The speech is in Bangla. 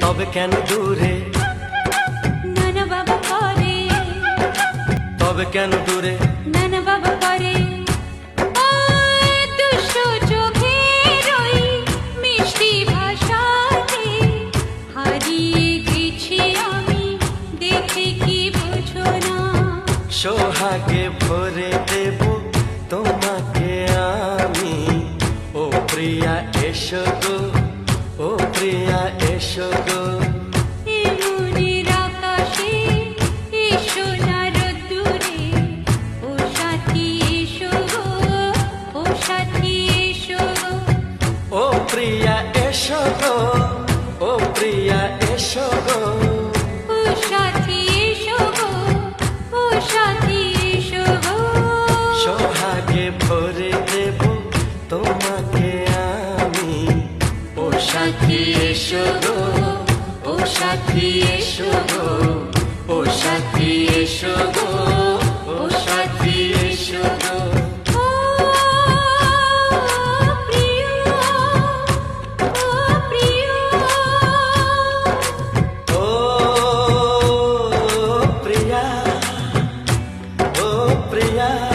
তবে কেন দূরে? নানা বাবা করে। তবে কেন দূরে? নানা বাবা করে। ওই দুষ্টু চোখের গো ও প্রিয়া এসো গো ও প্রিয়া এসো গো ও সাথী এসো গো ও সাথী এসো গো সোহাগে ভরে দেব তোমাকে আমি। ও সাথী, এসো গো। Kshatriya Shogo O Kshatriya Shogo O Kshatriya Shogo Yeah.